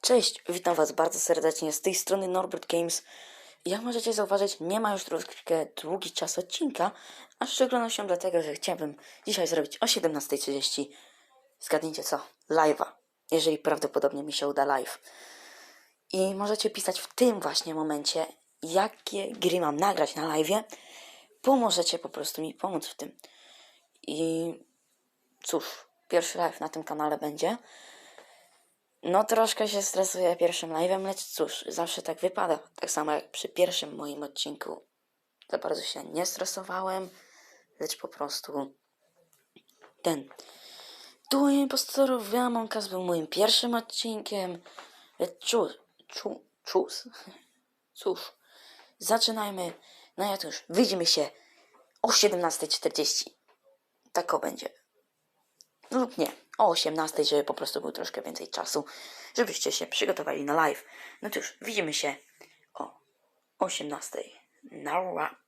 Cześć, witam Was bardzo serdecznie z tej strony Norbert Games. Jak możecie zauważyć, nie ma już troszkę długi czas odcinka, a w szczególności dlatego, że chciałbym dzisiaj zrobić o 17.30. Zgadnijcie co? Live'a, jeżeli prawdopodobnie mi się uda live. I możecie pisać w tym właśnie momencie, jakie gry mam nagrać na live'ie, bo możecie po prostu mi pomóc w tym. I cóż, pierwszy live na tym kanale będzie. No troszkę się stresuję pierwszym live'em, lecz cóż, zawsze tak wypada. Tak samo jak przy pierwszym moim odcinku. Za bardzo się nie stresowałem, lecz po prostu ten. Duo Impostorów Among Us był moim pierwszym odcinkiem. Lecz cóż, czu, cóż, cóż, zaczynajmy. No ja to już, widzimy się o 17.40. Tak o będzie lub nie, o 18, żeby po prostu był troszkę więcej czasu, żebyście się przygotowali na live. No cóż, widzimy się o 18. Nara.